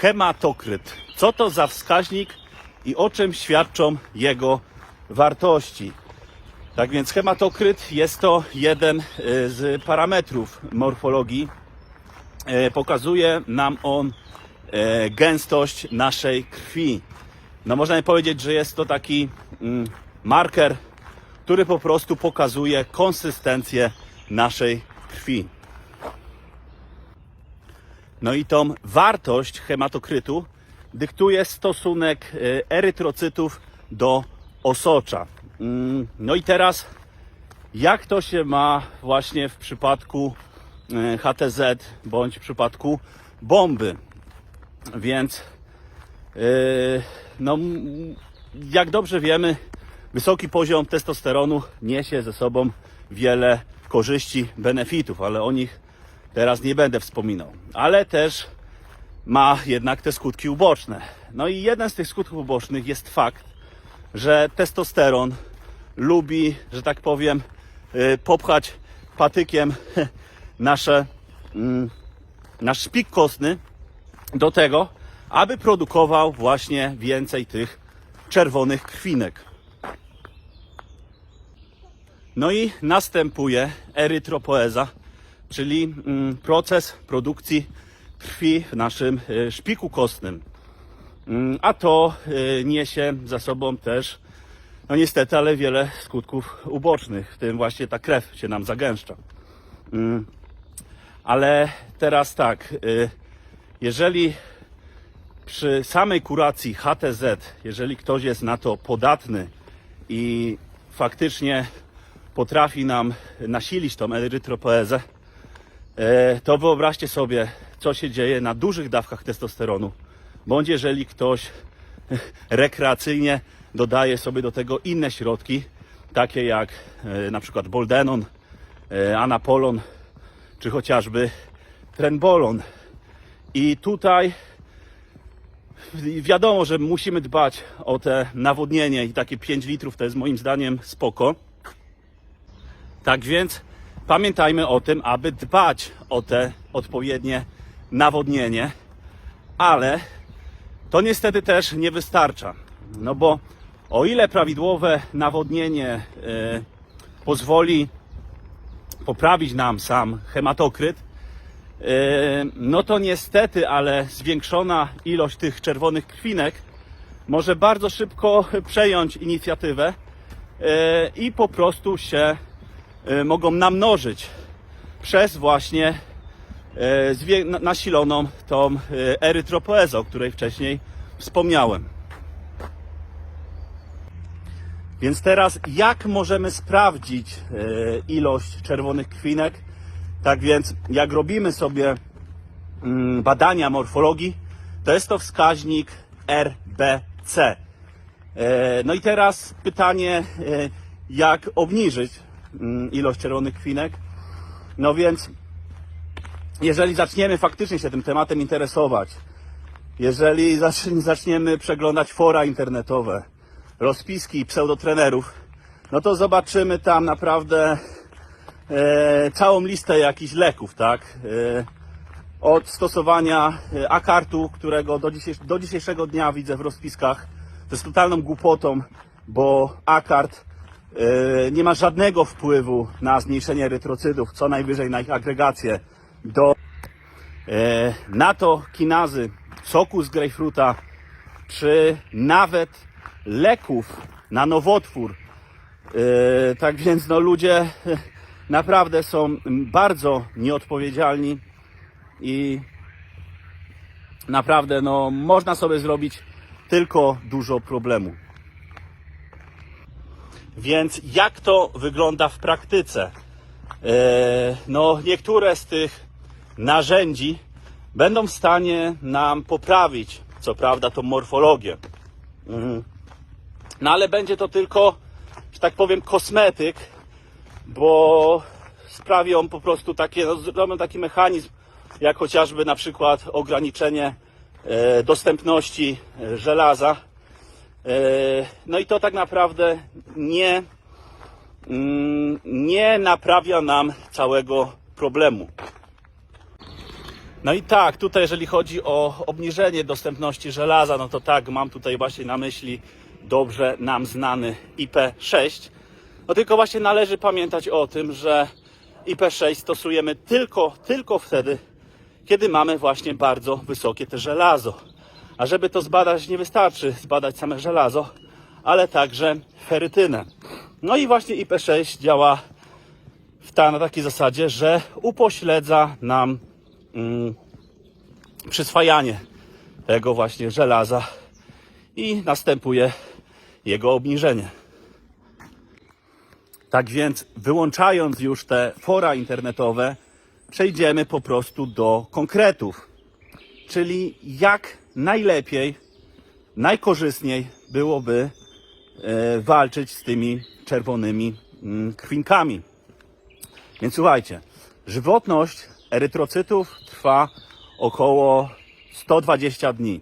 hematokryt. Co to za wskaźnik i o czym świadczą jego wartości? Tak więc hematokryt jest to jeden e, z parametrów morfologii. E, Pokazuje nam on e, gęstość naszej krwi. No można by powiedzieć, że jest to taki mm, marker, który po prostu pokazuje konsystencję naszej krwi. No i tą wartość hematokrytu dyktuje stosunek e, erytrocytów do osocza. Mm, No i teraz jak to się ma właśnie w przypadku e, HTZ bądź w przypadku bomby? Więc e, no, jak dobrze wiemy, wysoki poziom testosteronu niesie ze sobą wiele korzyści, benefitów, ale o nich teraz nie będę wspominał. Ale też ma jednak te skutki uboczne. No i jeden z tych skutków ubocznych jest fakt, że testosteron lubi, że tak powiem, y, popchać patykiem nasze, mm, nasz szpik kostny do tego, aby produkował właśnie więcej tych czerwonych krwinek. No i następuje erytropoeza, czyli mm, proces produkcji krwi w naszym y, szpiku kostnym. Mm, A to y, niesie za sobą też, no niestety, ale wiele skutków ubocznych, w tym właśnie ta krew się nam zagęszcza. Mm, Ale teraz tak, y, jeżeli przy samej kuracji HTZ, jeżeli ktoś jest na to podatny i faktycznie potrafi nam nasilić tą erytropoezę, e, to wyobraźcie sobie, co się dzieje na dużych dawkach testosteronu, bądź jeżeli ktoś rekreacyjnie dodaje sobie do tego inne środki, takie jak e, na przykład boldenon, e, anapolon, czy chociażby trenbolon. I tutaj wiadomo, że musimy dbać o te nawodnienie i takie 5 litrów to jest moim zdaniem spoko. Tak więc pamiętajmy o tym, aby dbać o te odpowiednie nawodnienie, ale to niestety też nie wystarcza. No bo o ile prawidłowe nawodnienie e, pozwoli poprawić nam sam hematokryt, e, no to niestety, ale zwiększona ilość tych czerwonych krwinek może bardzo szybko przejąć inicjatywę e, i po prostu się mogą namnożyć przez właśnie e, nasiloną tą e, erytropoezę, o której wcześniej wspomniałem. Więc teraz jak możemy sprawdzić e, ilość czerwonych krwinek? Tak więc jak robimy sobie mm, badania morfologii, to jest to wskaźnik RBC. E, No i teraz pytanie, e, jak obniżyć ilość czerwonych krwinek? No więc jeżeli zaczniemy faktycznie się tym tematem interesować, jeżeli zacz- zaczniemy przeglądać fora internetowe, rozpiski pseudotrenerów, no to zobaczymy tam naprawdę e, całą listę jakichś leków, tak? E, od stosowania e, akartu, którego do, do dzisiejszego dnia widzę w rozpiskach, to jest totalną głupotą, bo akart nie ma żadnego wpływu na zmniejszenie erytrocydów, co najwyżej na ich agregację do e, na to kinazy, soku z grejpfruta, czy nawet leków na nowotwór. E, tak więc no, ludzie e, naprawdę są bardzo nieodpowiedzialni i naprawdę no, można sobie zrobić tylko dużo problemu. Więc jak to wygląda w praktyce? E, no, niektóre z tych narzędzi będą w stanie nam poprawić, co prawda, tą morfologię. Mhm. No ale będzie to tylko, że tak powiem, kosmetyk, bo sprawią po prostu takie, no, zrobią taki mechanizm, jak chociażby na przykład ograniczenie e, dostępności e, żelaza. E, no i to tak naprawdę nie, mm, nie naprawia nam całego problemu. No i tak, tutaj jeżeli chodzi o obniżenie dostępności żelaza, no to tak, mam tutaj właśnie na myśli dobrze nam znany IP6. No tylko właśnie należy pamiętać o tym, że IP6 stosujemy tylko, tylko wtedy, kiedy mamy właśnie bardzo wysokie te żelazo. A żeby to zbadać, nie wystarczy zbadać same żelazo, ale także ferytynę. No i właśnie IP6 działa w ta, na takiej zasadzie, że upośledza nam mm, przyswajanie tego właśnie żelaza i następuje jego obniżenie. Tak więc, wyłączając już te fora internetowe, przejdziemy po prostu do konkretów. Czyli jak najlepiej, najkorzystniej byłoby e, walczyć z tymi czerwonymi mm, krwinkami. Więc słuchajcie, żywotność erytrocytów trwa około 120 dni.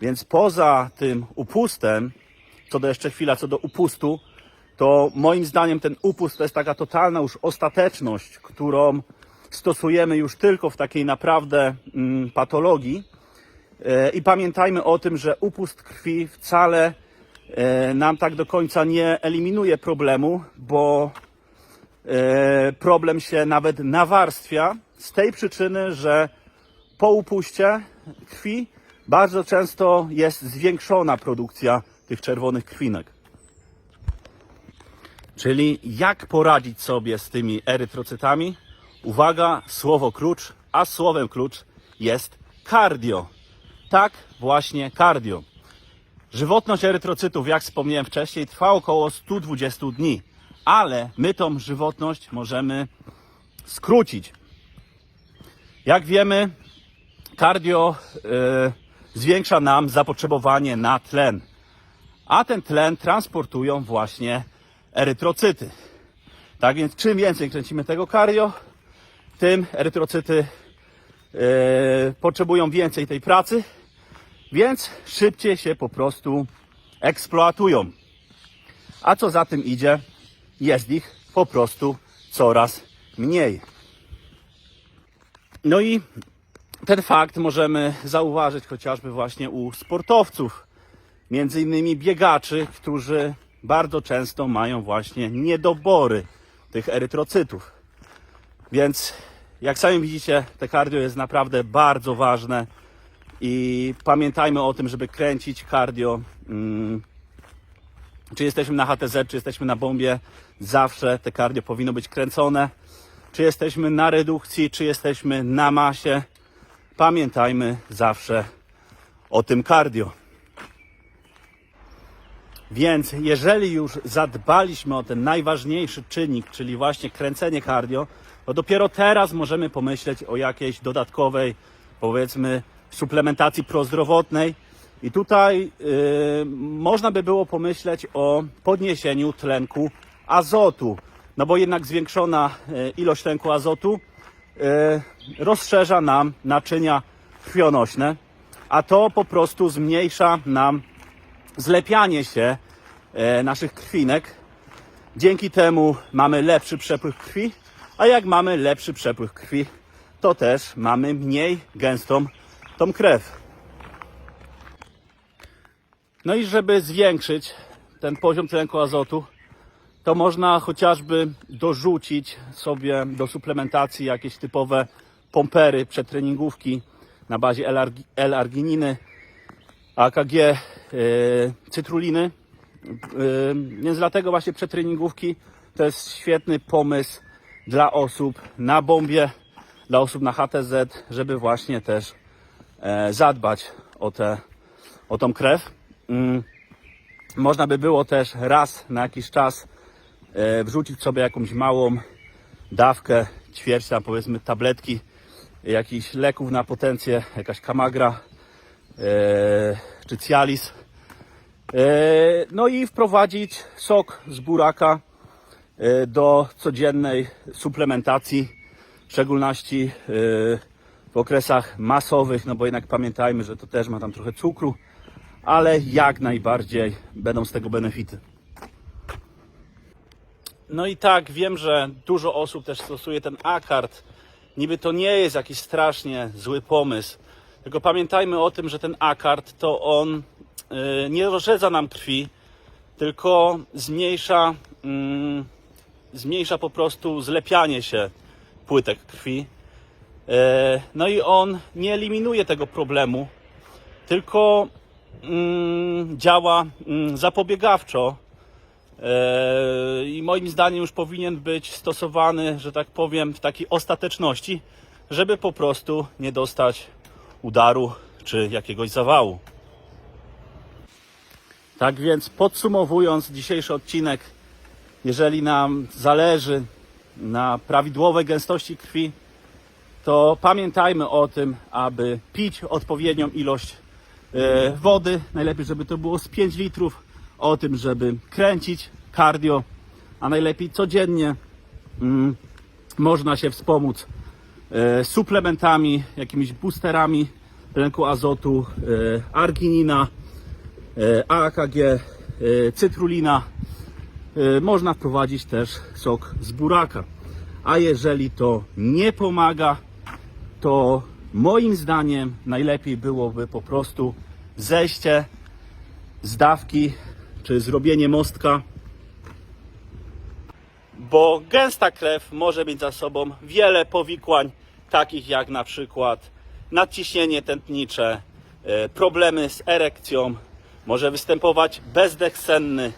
Więc poza tym upustem, co do jeszcze chwila, co do upustu, to moim zdaniem ten upust to jest taka totalna już ostateczność, którą stosujemy już tylko w takiej naprawdę mm, patologii. E, I pamiętajmy o tym, że upust krwi wcale e, nam tak do końca nie eliminuje problemu, bo e, problem się nawet nawarstwia z tej przyczyny, że po upuście krwi bardzo często jest zwiększona produkcja tych czerwonych krwinek. Czyli jak poradzić sobie z tymi erytrocytami? Uwaga, słowo klucz, a słowem klucz jest cardio. Tak, właśnie cardio. Żywotność erytrocytów, jak wspomniałem wcześniej, trwa około 120 dni, ale my tą żywotność możemy skrócić. Jak wiemy, cardio e, zwiększa nam zapotrzebowanie na tlen, a ten tlen transportują właśnie erytrocyty. Tak więc czym więcej kręcimy tego cardio, tym erytrocyty e, potrzebują więcej tej pracy, więc szybciej się po prostu eksploatują. A co za tym idzie, jest ich po prostu coraz mniej. No i ten fakt możemy zauważyć chociażby właśnie u sportowców, między innymi biegaczy, którzy bardzo często mają właśnie niedobory tych erytrocytów. Więc jak sami widzicie, te cardio jest naprawdę bardzo ważne i pamiętajmy o tym, żeby kręcić cardio. Mm, czy jesteśmy na HTZ, czy jesteśmy na bombie, zawsze te cardio powinno być kręcone. Czy jesteśmy na redukcji, czy jesteśmy na masie, pamiętajmy zawsze o tym cardio. Więc jeżeli już zadbaliśmy o ten najważniejszy czynnik, czyli właśnie kręcenie cardio, to dopiero teraz możemy pomyśleć o jakiejś dodatkowej, powiedzmy, suplementacji prozdrowotnej. I tutaj yy, można by było pomyśleć o podniesieniu tlenku azotu. No bo jednak zwiększona yy, ilość tlenku azotu yy, rozszerza nam naczynia krwionośne, a to po prostu zmniejsza nam zlepianie się naszych krwinek. Dzięki temu mamy lepszy przepływ krwi, a jak mamy lepszy przepływ krwi, to też mamy mniej gęstą tą krew. No i żeby zwiększyć ten poziom tlenku azotu, to można chociażby dorzucić sobie do suplementacji jakieś typowe pompery, przetreningówki na bazie L-argi- L-argininy, AKG, e, cytruliny. E, Więc dlatego właśnie przetreningówki to jest świetny pomysł dla osób na bombie, dla osób na HTZ, żeby właśnie też zadbać o, te, o tą krew. Mm. Można by było też raz na jakiś czas e, wrzucić sobie jakąś małą dawkę, ćwierć tam powiedzmy tabletki, jakichś leków na potencję, jakaś kamagra, e, czy Cialis. E, no i wprowadzić sok z buraka e, do codziennej suplementacji, w szczególności e, w okresach masowych, no bo jednak pamiętajmy, że to też ma tam trochę cukru, ale jak najbardziej będą z tego benefity. No i tak, wiem, że dużo osób też stosuje ten akard niby to nie jest jakiś strasznie zły pomysł. Tylko pamiętajmy o tym, że ten akard to on y, nie rozrzedza nam krwi, tylko zmniejsza, mm, zmniejsza po prostu zlepianie się płytek krwi. E, No i on nie eliminuje tego problemu, tylko mm, działa mm, zapobiegawczo. E, I moim zdaniem już powinien być stosowany, że tak powiem, w takiej ostateczności, żeby po prostu nie dostać udaru czy jakiegoś zawału. Tak więc podsumowując dzisiejszy odcinek, jeżeli nam zależy na prawidłowej gęstości krwi, to pamiętajmy o tym, aby pić odpowiednią ilość e, wody. Najlepiej, żeby to było z 5 litrów. O tym, żeby kręcić cardio, a najlepiej codziennie mm, można się wspomóc e, suplementami, jakimiś boosterami tlenku azotu, e, arginina, AKG, cytrulina. Można wprowadzić też sok z buraka. A jeżeli to nie pomaga, to moim zdaniem najlepiej byłoby po prostu zejście z dawki czy zrobienie mostka, bo gęsta krew może mieć za sobą wiele powikłań, takich jak na przykład nadciśnienie tętnicze, e, problemy z erekcją, może występować bezdech senny,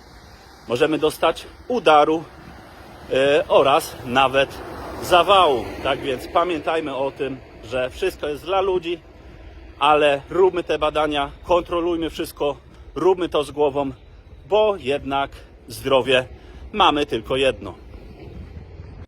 możemy dostać udaru e, oraz nawet zawału. Tak więc pamiętajmy o tym, że wszystko jest dla ludzi, ale róbmy te badania, kontrolujmy wszystko, róbmy to z głową, bo jednak zdrowie mamy tylko jedno.